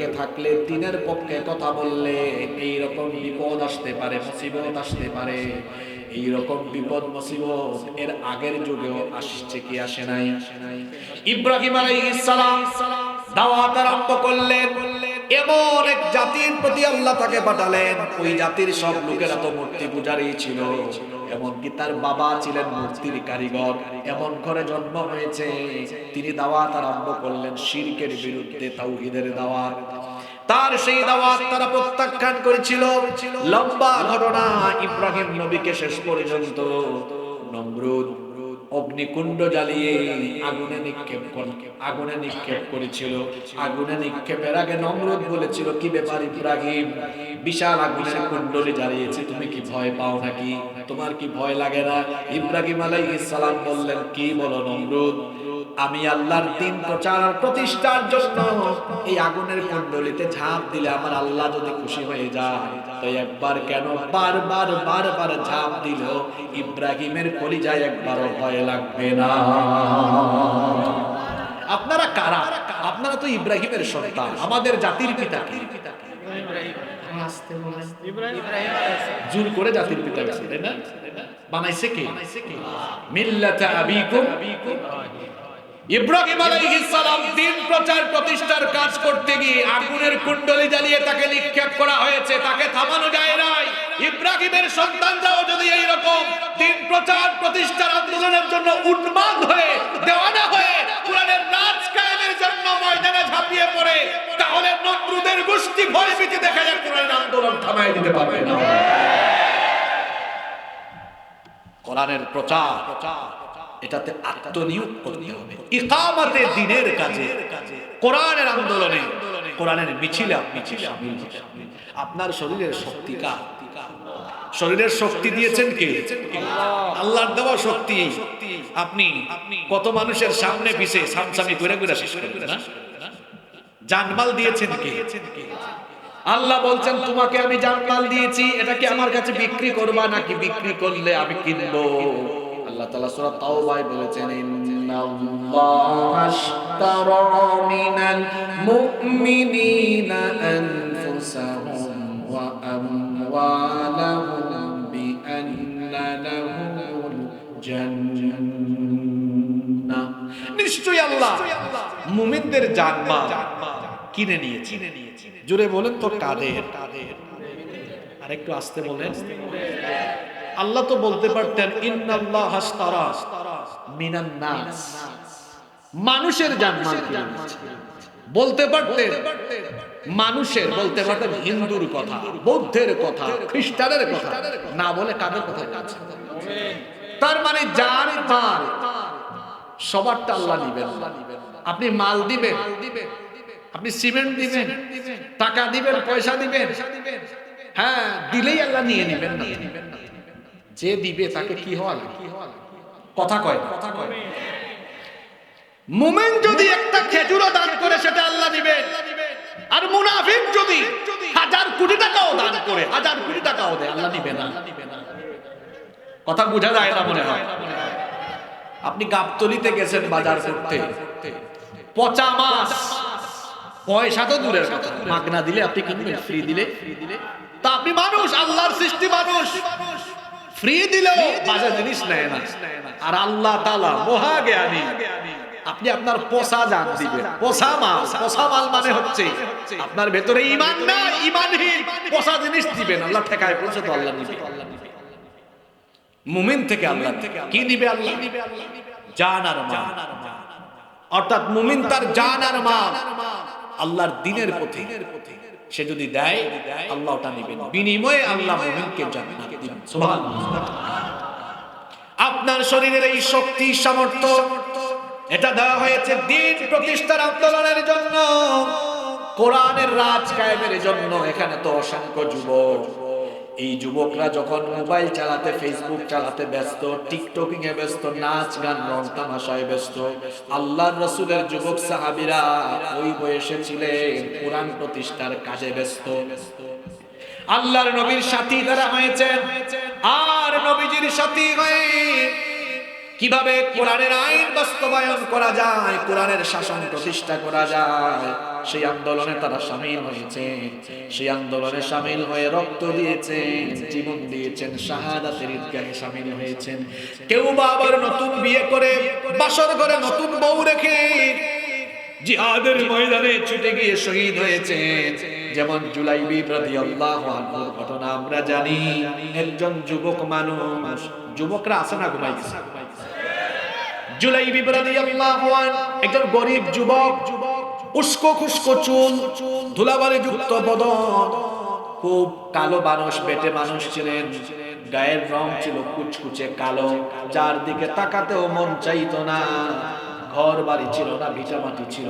পক্ষে থাকলে, দিনের পক্ষে কথা বললে এই রকম বিপদ আসতে পারে, মুসিবত আসতে পারে। এই রকম বিপদ, মুসিবত এর আগের যুগেও আসছে কি আসে নাই। ইব্রাহিম আলাইহিস সালাম দাওয়াত আরম্ভ করলেন। এমন এক জাতির প্রতি আল্লাহ তাকে পাঠালেন। ওই জাতির সব লোকেরা তো মূর্তি পূজারই ছিল। এমনকি তার বাবা ছিলেন মূর্তির কারিগর? এমন করে জন্ম হয়েছে। তিনি দাওয়াত আরম্ভ করলেন শিরকের বিরুদ্ধে তাওহীদের দাওয়াত। তার সেই দাওয়াত তারা প্রত্যাখ্যান করেছিল। লম্বা ঘটনা ইব্রাহিম নবীকে শেষ পর্যন্ত। নমরুদ অগ্নিকুণ্ড জ্বালিয়ে আগুনে নিক্ষেপ আগুনে নিক্ষেপ করেছিল। আগুনে নিক্ষেপের আগে নমরুদ বলেছিল, কি ব্যাপার ইব্রাহিম? বিশাল আগুনের কুণ্ডলি জ্বালিয়েছে, তুমি কি ভয় পাও নাকি? তোমার কি ভয় লাগে না? ইব্রাহিম আলাইহিস সালাম বললেন, কি বলো নমরুদ? আমি আল্লাহর দিন প্রচার প্রতিষ্ঠার জন্য এই আগুনের কুণ্ডলিতে ঝাঁপ দিলে আমার আল্লাহ যদি খুশি হয়ে যায় একবার কেন বারবার বারবার ঝাঁপ দিল। ইব্রাহিমের কলিজায় একবারও ভয় লাগবে না। আপনারা কারা? আপনারা তো ইব্রাহিমের সন্তান, আমাদের জাতির পিতা? জোর করে জাতির পিতা গেছে, তাই বানাইছে কে? মিল্লাতা আবিকুম। ইব্রাহিম আলাইহিস সালাম দিন প্রচার প্রতিষ্ঠার কাজ করতে গিয়ে আগুনের কুণ্ডলি জ্বালিয়ে তাকে নিক্ষেপ করা হয়েছে, তাকে থামানো যায় নাই। ইব্রাহিমের সন্তানরাও যদি এই রকম দিন প্রচার প্রতিষ্ঠার আন্দোলনের জন্য উন্মাদ হয়ে, দেওয়ানা হয়ে কোরআনের রাজ কায়েমের জন্য ময়দানে ঝাঁপিয়ে পড়ে, তাহলে নমরুদের গোষ্ঠী ভয় ভীতি দেখা যায়, কোরআনের আন্দোলন থামায় দিতে পারবে না। কোরআনের প্রচার। এটাতে আত্মনিয়োগ করতে হবে। ইকামাতে দিনের কাজে, কোরআনের আন্দোলনে, কোরআনের মিছিলে আপনি আপনার শরীরের শক্তি কার? শরীরের শক্তি দিয়েছেন কে? আল্লাহর দেওয়া শক্তি। আপনি কত মানুষের সামনে পিছে সামসামি করে করে শেষ করবেন না? জানমাল দিয়েছেন কে? আল্লাহ বলছেন, তোমাকে আমি জানমাল দিয়েছি, এটা কি আমার কাছে বিক্রি করবা নাকি বিক্রি করলে আমি কিনবো? আল্লাহ তাআলা সূরা তাওবায় বলেছেন, ইন্নাল্লাহা আশতারা মিনাল মুমিনিনা আনফুসাহুম ওয়া আমওয়ালাহুম বিআন্না জান্নাহ। নিশ্চয়ই আল্লাহ মুমিনদের জানমাল কিনে নিয়েছে। জোরে বলেন তো কাদের? আর একটু আসতে বলেন। আল্লাহ তো বলতে পারতেন ইন্নাল্লাহ হাস্তারা মিনান নাস। মানুষের বলতে পারতেন মানুষের বলতে পারতেন হিন্দুর কথা বৌদ্ধের কথা খ্রিস্টানের কথা না বলে কাদের কথা তার মানে যার মাল সবারটা আল্লাহ নিবেন। আপনি মাল দিবেন আপনি সিমেন্ট দিবেন টাকা দিবেন পয়সা দিবেন হ্যাঁ দিলেই আল্লাহ নিয়ে নেবেন না। যে দিবে তাকে কি হওয়া লাগে? কথা কয় না। মুমিন যদি একটা খেজুরও দান করে সেটা আল্লাহ দিবেন। আর মুনাফিক যদি হাজার কোটি টাকাও দান করে হাজার কোটি টাকাও দেয় আল্লাহ দিবে না। কথা বোঝা যায় না মনে হয়? আপনি গাবতলিতে গেছেন বাজার করতে। পচা মাছ। পয়সা তো দূরের কথা। মাগনা দিলে আপনি কিনবেন ফ্রি দিলে। তা আপনি মানুষ আল্লাহর সৃষ্টি মানুষ। ফ্রি দিলেও বাজার জিনিস নেয় না। আর আল্লাহ তাআলা মহা জ্ঞানী। আপনি আপনার পোষা জান দিবেন। পোষা মাল। পোষা মাল। মানে হচ্ছে আপনার ভেতরে ইমান না ইমানহীন পোষা জিনিস দিবেন। আল্লাহ ঠেকায় পড়ছে তো আল্লাহ নিবে। মুমিন থেকে আল্লাহ কি দিবে আল্লাহ? জান আর মাল। অর্থাৎ মুমিন তার জান আর মাল। আল্লাহর দিনের পথে। সে যদি দেয়, আল্লাহ ওটা নেবেন। বিনিময়ে আল্লাহ মোমিনকে জান্নাত দিবেন। আপনার শরীরের এই শক্তি, সামর্থ্য, এটা দেওয়া হয়েছে দিন প্রতিষ্ঠার আন্দোলনের জন্য। কোরআনের রাজ কায়েমের জন্য। এখানে তো অসংখ্য যুবক। এই যুবকরা যখন মোবাইল চালাতে ফেসবুক চালাতে ব্যস্ত টিকটকিং এ ব্যস্ত, নাচ গান, রং তামাশায় ব্যস্ত, আল্লাহর রসুলের যুবক সাহাবীরা ওই বয়সে ছিলেন, কোরআন প্রতিষ্ঠার কাজে ব্যস্ত। আল্লাহর নবীর সাথী তারা হয়েছেন, আর নবীজির সাথী হয়ে কীভাবে কোরআনের আইন বাস্তবায়ন করা যায়, কোরআনের শাসন প্রতিষ্ঠা করা যায় সেই আন্দোলনে তারা সামিল হয়েছে। সেই আন্দোলনে সামিল হয়ে রক্ত দিয়েছেন, জীবন দিয়েছেন, শাহাদাতের ঈদগাহে সামিল হয়েছেন। কেউ বা আবার নতুন বিয়ে করে, বাসর করে নতুন বউ রেখে জিহাদের ময়দানে ছুটে গিয়ে শহীদ হয়েছেন যেমন জুলাইবি রাদিয়াল্লাহু আনহুর ঘটনা আমরা জানি, একজন যুবক মানুষ, যুবকরা আছে না ঘুমাই গেছে? জুলাইবি রাদিয়াল্লাহু আন, একজন গরিব যুবক যুবক উস্কো খুস্কো চুল ধুলাবারে যুক্ত বদন। খুব কালো মানুষ, বেটে মানুষ ছিলেন। গায়ের রং ছিল কুচকুচে কালো। যার দিকে তাকাতেও মন চাইতো না। ঘর বাড়ি ছিল না ভিটা মাটি ছিল